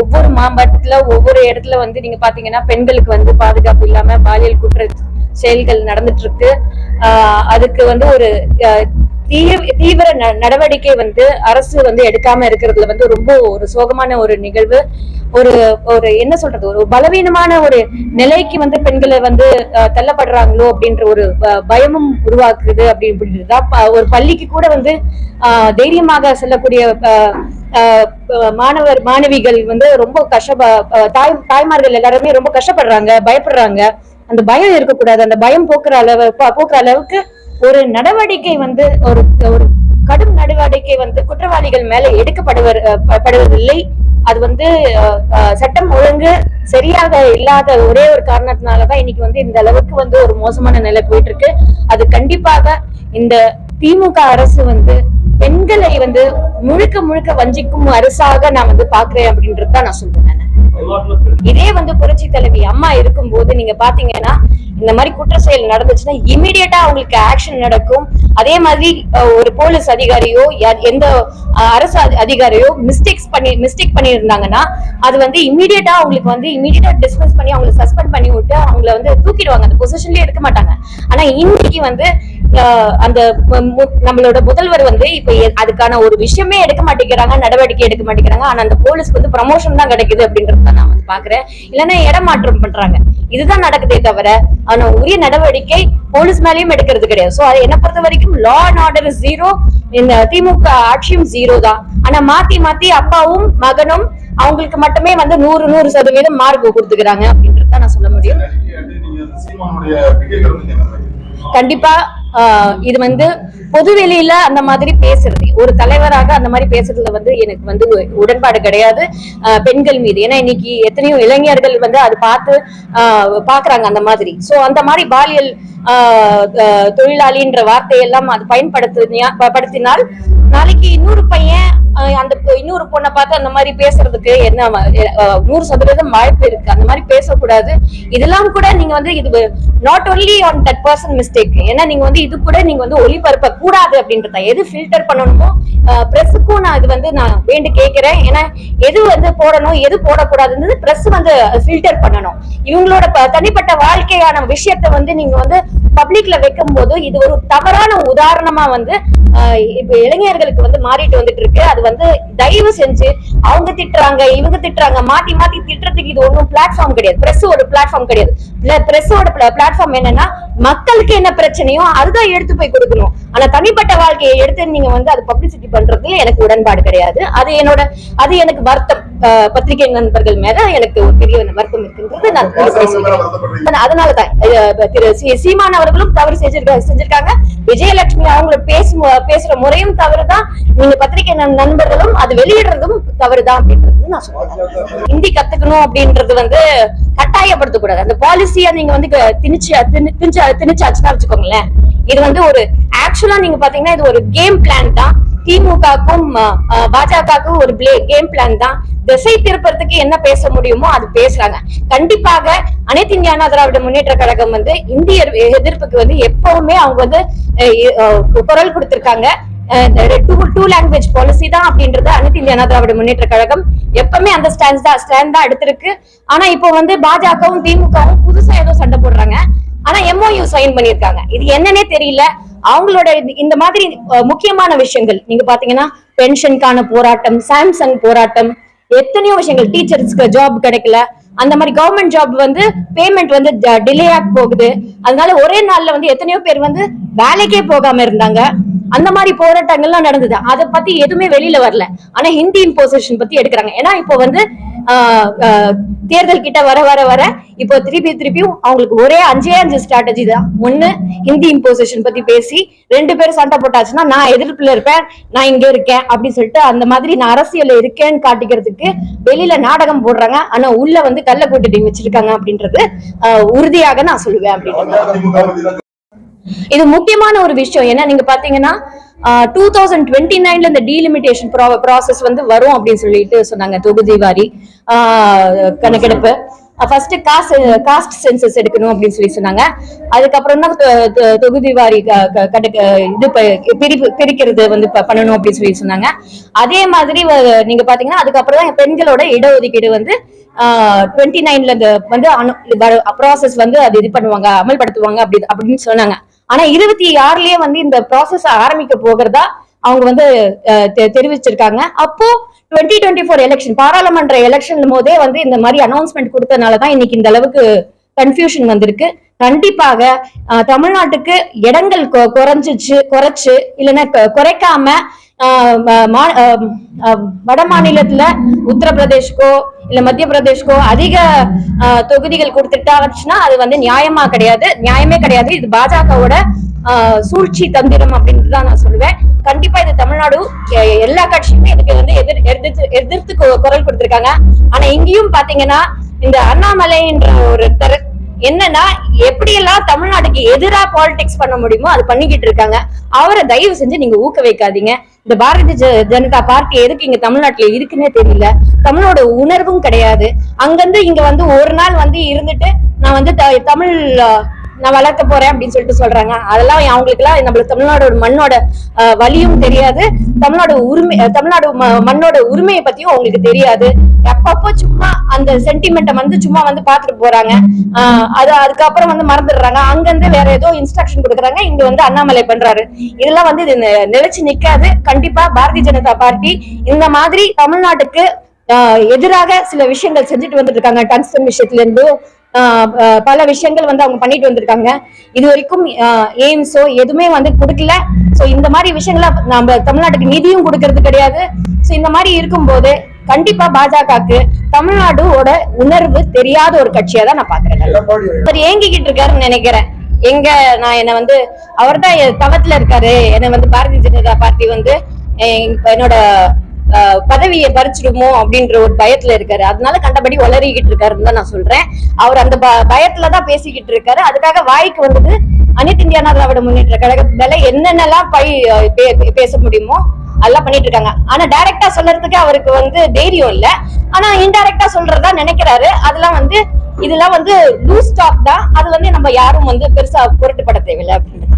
ஒவ்வொரு மாவட்டத்துல ஒவ்வொரு இடத்துல வந்து நீங்க பாத்தீங்கன்னா பெண்களுக்கு வந்து பாதுகாப்பு இல்லாம பாலியல் குற்ற செயல்கள் நடந்துட்டு இருக்கு. அதுக்கு வந்து ஒரு தீவிர தீவிர ந- நடவடிக்கை வந்து அரசு வந்து எடுக்காம இருக்கிறதுல வந்து ரொம்ப ஒரு சோகமான ஒரு நிகழ்வு. ஒரு ஒரு என்ன சொல்றது? ஒரு பலவீனமான ஒரு நிலைக்கு வந்து பெண்களை வந்து தள்ளப்படுறாங்களோ அப்படின்ற ஒரு ப- பயமும் உருவாக்குது அப்படின்னு தான். ப- ஒரு பள்ளிக்கு கூட வந்து தைரியமாக செல்லக்கூடிய ஆஹ் மாணவர் மாணவிகள் வந்து ரொம்ப கஷ்டப்ப தாய் தாய்மார்கள் எல்லாருமே ரொம்ப கஷ்டப்படுறாங்க பயப்படுறாங்க. அந்த பயம் இருக்கக்கூடாது. அந்த பயம் போக்குற அளவு போக்குற அளவுக்கு ஒரு நடவடிக்கை வந்து ஒரு ஒரு கடும் நடவடிக்கை வந்து குற்றவாளிகள் மேல எடுக்கப்படுவர் படுவதில்லை. அது வந்து அஹ், சட்டம் ஒழுங்கு சரியாக இல்லாத ஒரே ஒரு காரணத்தினாலதான் இன்னைக்கு வந்து இந்த அளவுக்கு வந்து ஒரு மோசமான நிலை போயிட்டு இருக்கு அது கண்டிப்பாக இந்த திமுக அரசு வந்து பெண்களை வந்து முழுக்க முழுக்க வஞ்சிக்கும் அரசாக நான் வந்து பாக்குறேன் அப்படின்றது தான் நான் சொல்றேன் இதே வந்து புரட்சி தலைவி அம்மா இருக்கும் போது நீங்க பாத்தீங்கன்னா இந்த மாதிரி குற்ற செயல் நடந்துச்சுன்னா இமீடியட்டா அவங்களுக்கு ஆக்ஷன் நடக்கும். அதே மாதிரி ஒரு போலீஸ் அதிகாரியோ எந்த அரசு அதி- அதிகாரியோ மிஸ்டேக்ஸ் பண்ணி மிஸ்டேக் பண்ணியிருந்தாங்கன்னா அது வந்து இமீடியட்டா அவங்களுக்கு வந்து இமீடியட்டா டிஸ்மிஸ் பண்ணி அவங்களை சஸ்பெண்ட் பண்ணி விட்டு அவங்கள வந்து தூக்கிடுவாங்க. அந்த பொசிஷன்லயே எடுக்க மாட்டாங்க. ஆனா இன்னைக்கு வந்து அந்த நம்மளோட முதல்வர் வந்து இப்ப அதுக்கான ஒரு விஷயமே எடுக்க மாட்டேங்கிறாங்க நடவடிக்கை எடுக்க மாட்டேங்கிறாங்க. ஆனா அந்த போலீஸ்க்கு வந்து ப்ரமோஷன் தான் கிடைக்குது அப்படின்றத நான் வந்து பாக்குறேன். இல்லைன்னா இடமாற்றம் பண்றாங்க. இதுதான் நடக்குதே தவிர ஆனா உரிய நடவடிக்கை போலீஸ் மேலயும் எடுக்கிறது கிடையாது. சோ அது என்ன பொறுத்த வரைக்கும் லா அண்ட் ஆர்டர் ஜீரோ இந்த திமுக ஆட்சியும் ஜீரோ தான். ஆனா மாத்தி மாத்தி அப்பாவும் மகனும் அவங்களுக்கு மட்டுமே வந்து நூறு நூறு சதவீதம் மார்க் கொடுத்துக்கிறாங்க அப்படின்றத நான் சொல்ல முடியும்? கண்டிப்பா இது வந்து பொதுவெளியில அந்த மாதிரி பேசுறது. ஒரு தலைவராக அந்த மாதிரி பேசுறதுல வந்து எனக்கு வந்து உடன்பாடு கிடையாது. ஆஹ் பெண்கள் மீது. ஏன்னா இன்னைக்கு எத்தனையோ இளைஞர்கள் வந்து அது பார்த்து ஆஹ் பாக்குறாங்க அந்த மாதிரி. சோ அந்த மாதிரி பாலியல் தொழிலாளின்ற வார்த்தையெல்லாம் அது பயன்படுத்தினா படுத்தினால் நாளைக்கு இன்னொரு பையன் அந்த இன்னொரு பொண்ணை பார்த்து அந்த மாதிரி பேசுறதுக்கு என்ன நூறு சதவீதம் வாய்ப்பு இருக்கு. அந்த மாதிரி பேசக்கூடாது. இதெல்லாம் கூட நீங்க வந்து இது not only on that person mistake ஏன்னா நீங்க வந்து இது கூட நீங்க வந்து ஒளிபரப்ப கூடாது அப்படின்றத. எது ஃபில்டர் பண்ணணுமோ பிரஸுக்கும் நான் இது வந்து நான் வேண்டு கேட்கிறேன். ஏன்னா எது வந்து போடணும் எது போடக்கூடாதுன்றது பிரஸ் வந்து ஃபில்டர் பண்ணணும். இவங்களோட ப- தனிப்பட்ட வாழ்க்கையான விஷயத்த வந்து நீங்க வந்து பப்ளிக்ல வைக்கும் போது இது ஒரு தவறான உதாரணமா வந்து இப்ப இளைஞர்களுக்கு வந்து மாறிட்டு வந்துட்டு இருக்கு அது வந்து தயவு செஞ்சு அவங்க திட்டுறாங்க இவங்க திட்டுறாங்க மாத்தி மாத்தி திட்டுறதுக்கு இது ஒண்ணும் பிளாட்ஃபார்ம் கிடையாது. பிரஸ்ஸோட பிளாட்ஃபார்ம் கிடையாது. பிரஸ்ஸோட பிளாட்ஃபார்ம் என்னன்னா மக்களுக்கு என்ன பிரச்சனையோ அதுதான் எடுத்து போய் கொடுக்கணும். ஆனா தனிப்பட்ட வாழ்க்கையை எடுத்து நீங்க வந்து அது பப்ளிசிட்டி பண்றதுல எனக்கு உடன்பாடு கிடையாது. அது என்னோட அது எனக்கு வருத்தம். பத்திரிகை நண்பர்கள் மேல எனக்கு ஒரு பெரிய வருத்தம் இருக்குன்றது நான் அதனாலதான் திரு சீமான் அவர்களும் தவறு செஞ்சிருக்காங்க செஞ்சிருக்காங்க. விஜயலட்சுமி அவங்க பேசும் பேசுற முறையும் தவறுதான். பத்திரிகை நண்பர்களும் அது வெளியிடுறதும் தவறுதான் அப்படின்றது நான் சொல்றேன். ஹிந்தி கத்துக்கணும் அப்படின்றது வந்து கட்டாயப்படுத்தக்கூடாது அந்த பாலிசியா நீங்க வந்து திணிச்சு திணிச்சு திணிச்சாச்சுன்னா வச்சுக்கோங்களேன். இது வந்து ஒரு ஆக்சுவலா நீங்க பாத்தீங்கன்னா இது ஒரு கேம் பிளான் தான். திமுகக்கும் பாஜகவுக்கும் ஒரு கேம் பிளான் தான். திசை திருப்பறதுக்கு என்ன பேச முடியுமோ அது பேசுறாங்க. கண்டிப்பாக அனைத்து இந்திய அண்ணா திராவிட முன்னேற்ற கழகம் வந்து இந்திய எதிர்ப்புக்கு வந்து எப்பவுமே அவங்க வந்து குரல் கொடுத்திருக்காங்க. டூ டூ லாங்குவேஜ் பாலிசி தான் அப்படின்றது அனைத்து இந்திய அண்ணா திராவிட முன்னேற்ற கழகம் எப்பவுமே அந்த ஸ்டாண்ட் தான் ஸ்டாண்ட் தான் எடுத்திருக்கு. ஆனா இப்போ வந்து பாஜகவும் திமுகவும் புதுசா ஏதோ சண்டை போடுறாங்க. ஆனா எம்ஓயு சைன் பண்ணிருக்காங்க இது என்னன்னே தெரியல. அவங்களோட இந்த மாதிரி முக்கியமான விஷயங்கள் நீங்க பாத்தீங்கன்னா பென்ஷனுக்கான போராட்டம் சாம்சங் போராட்டம் எத்தனையோ விஷயங்கள் டீச்சர்ஸ்க்கு ஜாப் கிடைக்கல. அந்த மாதிரி கவர்மெண்ட் ஜாப் வந்து பேமெண்ட் வந்து டிலே ஆக போகுது. அதனால ஒரே நாள்ல வந்து எத்தனையோ பேர் வந்து வேலைக்கே போகாம இருந்தாங்க. அந்த மாதிரி போராட்டங்கள்லாம் நடந்தது. அதை பத்தி எதுவுமே வெளியில வரல. ஆனா ஹிந்தி இம்போசிஷன் பத்தி எடுக்கிறாங்க. ஏன்னா இப்போ வந்து தேர்தல் கிட்ட வர வர வர இப்போ திருப்பி திருப்பியும் அவங்களுக்கு ஒரே அஞ்சே அஞ்சு ஸ்ட்ராட்டஜி தான். ஒண்ணு ஹிந்தி இம்போசிஷன் பத்தி பேசி ரெண்டு பேரும் சண்டை போட்டாச்சுன்னா நான் எதிர்ப்புல இருப்பேன் நான் இங்க இருக்கேன் அப்படின்னு சொல்லிட்டு அந்த மாதிரி நான் அரசியல்ல இருக்கேன்னு காட்டிக்கிறதுக்கு வெளியில நாடகம் போடுறாங்க. ஆனா உள்ள வந்து கள்ள கூட்டணி வச்சிருக்காங்க அப்படின்றது உறுதியாக நான் சொல்லுவேன் அப்படின்னு. இது முக்கியமான ஒரு விஷயம். ஏன்னா நீங்க பாத்தீங்கன்னா டூ தௌசண்ட் டுவெண்ட்டி நைன்ல இந்த டீலிமிட்டேஷன் ப்ராசஸ் வந்து வரும் அப்படின்னு சொல்லிட்டு சொன்னாங்க தொகுதி வாரி கணக்கெடுப்பு. ஃபர்ஸ்ட் காஸ்ட் காஸ்ட் சென்சஸ் எடுக்கணும் அப்படின்னு சொல்லி சொன்னாங்க. அதுக்கப்புறம் தான் தொகுதி வாரி இது பிரிப்பு பிரிக்கிறது வந்து பண்ணணும் அப்படின்னு சொல்லி சொன்னாங்க. அதே மாதிரி நீங்க பாத்தீங்கன்னா அதுக்கப்புறம் தான் பெண்களோட இடஒதுக்கீடு வந்து டுவெண்ட்டி நைன்ல இந்த வந்து ப்ராசஸ் வந்து அது இது பண்ணுவாங்க அமல்படுத்துவாங்க அப்படி அப்படின்னு சொன்னாங்க. ஆனா இருபத்தி ஆறுலயே வந்து இந்த ப்ராசஸ் ஆரம்பிக்க போகிறதா அவங்க வந்து அஹ், தெரிவிச்சிருக்காங்க. அப்போ டுவெண்ட்டி டுவெண்ட்டி ஃபோர் எலெக்ஷன் பாராளுமன்ற எலெக்ஷன் போதே வந்து இந்த மாதிரி அனௌன்ஸ்மெண்ட் கொடுத்தனால தான் இன்னைக்கு இந்த அளவுக்கு கன்ஃபியூஷன் வந்திருக்கு. கண்டிப்பாக தமிழ்நாட்டுக்கு இடங்கள் கொ- குறைஞ்சிச்சு குறைச்சு இல்லைன்னா குறைக்காம வட மாநிலத்துல உத்தரப்பிரதேஷ்க்கோ இல்ல மத்திய பிரதேஷ்க்கோ அதிக தொகுதிகள் கொடுத்துட்டாச்சுன்னா அது வந்து நியாயமா கிடையாது. நியாயமே கிடையாது. இது பாஜகவோட ஆஹ் சூழ்ச்சி தந்திரம் அப்படின்னு தான் நான் சொல்லுவேன். கண்டிப்பா இது தமிழ்நாடு எல்லா கட்சியுமே இதுக்கு வந்து எதிர் எதிர்த்து எதிர்த்து குரல் கொடுத்திருக்காங்க. ஆனா இங்கேயும் பாத்தீங்கன்னா இந்த அண்ணாமலைன்ற ஒருத்தர் என்னன்னா எப்படி எல்லாம் தமிழ்நாட்டுக்கு எதிரா பாலிடிக்ஸ் பண்ண முடியுமோ அது பண்ணிக்கிட்டு இருக்காங்க. அவரை தயவு செஞ்சு நீங்க ஊக்க வைக்காதீங்க இந்த பாரதிய ஜ- ஜனதா பார்ட்டி எதுக்கு இங்க தமிழ்நாட்டுல இருக்குன்னே தெரியல. தமிழோட உணர்வும் கிடையாது. அங்கிருந்து இங்க வந்து ஒரு நாள் வந்து இருந்துட்டு நான் வந்து த- தமிழ் நான் வளர்க்க போறேன் அப்படின்னு சொல்லிட்டு சொல்றாங்க. அதெல்லாம் அவங்களுக்கு எல்லாம் நம்மளுக்கு தமிழ்நாடோட மண்ணோட வலியும் தெரியாது. தமிழ்நாடு உரிமை தமிழ்நாடு ம- மண்ணோட உரிமையை பத்தியும் அவங்களுக்கு தெரியாது. அப்பப்போ சும்மா அந்த சென்டிமெண்ட்டை வந்து சும்மா வந்து பாத்துட்டு போறாங்க. அது அதுக்கப்புறம் வந்து மறந்துடுறாங்க. அங்கிருந்து வேற ஏதோ இன்ஸ்ட்ரக்ஷன் கொடுக்குறாங்க. இங்க வந்து அண்ணாமலை பண்றாரு. இதெல்லாம் வந்து இது நிலைச்சு நிக்காது. கண்டிப்பா பாரதிய ஜனதா பார்ட்டி இந்த மாதிரி தமிழ்நாட்டுக்கு எதிராக சில விஷயங்கள் செஞ்சுட்டு வந்துட்டு இருக்காங்க டங்ஸ்டன் விஷயத்துல இருந்து பல விஷயங்கள் வந்து அவங்க பண்ணிட்டு வந்திருக்காங்க. இது வரைக்கும் எய்ம்ஸோ எதுவுமே வந்து கொடுக்கல. சோ இந்த மாதிரி விஷயங்கள நம்ம தமிழ்நாட்டுக்கு நிதியும் கொடுக்கறது கிடையாது. சோ இந்த மாதிரி இருக்கும்போது கண்டிப்பா பாஜகவுக்கு தமிழ்நாடோட உணர்வு தெரியாத ஒரு கட்சியா தான் நான் பாக்குறேன் அவர் ஏங்கிக்கிட்டு இருக்காருன்னு நினைக்கிறேன். எங்க நான் என்ன வந்து அவர் தான் தவத்துல இருக்காரு. என்ன வந்து பாரதிய ஜனதா பார்ட்டி வந்து என்னோட அஹ், பதவியை பறிச்சிடுமோ அப்படின்ற ஒரு பயத்துல இருக்காரு. அதனால கண்டபடி உளறிக்கிட்டு இருக்காருன்னு தான் நான் சொல்றேன். அவர் அந்த ப- பயத்துலதான் பேசிக்கிட்டு இருக்காரு. அதுக்காக வாய்க்கு வந்தது அனைத்து இந்திய திராவிட முன்னேற்ற கழகத்துல என்னென்னலாம் பை பே- பே- பேச முடியுமோ அதெல்லாம் பண்ணிட்டு இருக்காங்க. ஆனா டைரக்டா சொல்றதுக்கு அவருக்கு வந்து தைரியம் இல்ல. ஆனா இன்டைரக்டா சொல்றதா நினைக்கிறாரு. அதெல்லாம் வந்து இதெல்லாம் வந்து லூஸ் டாக் தான். அது வந்து நம்ம யாரும் வந்து பெருசா பொருட்டுப்பட தேவையில்லை அப்படின்னு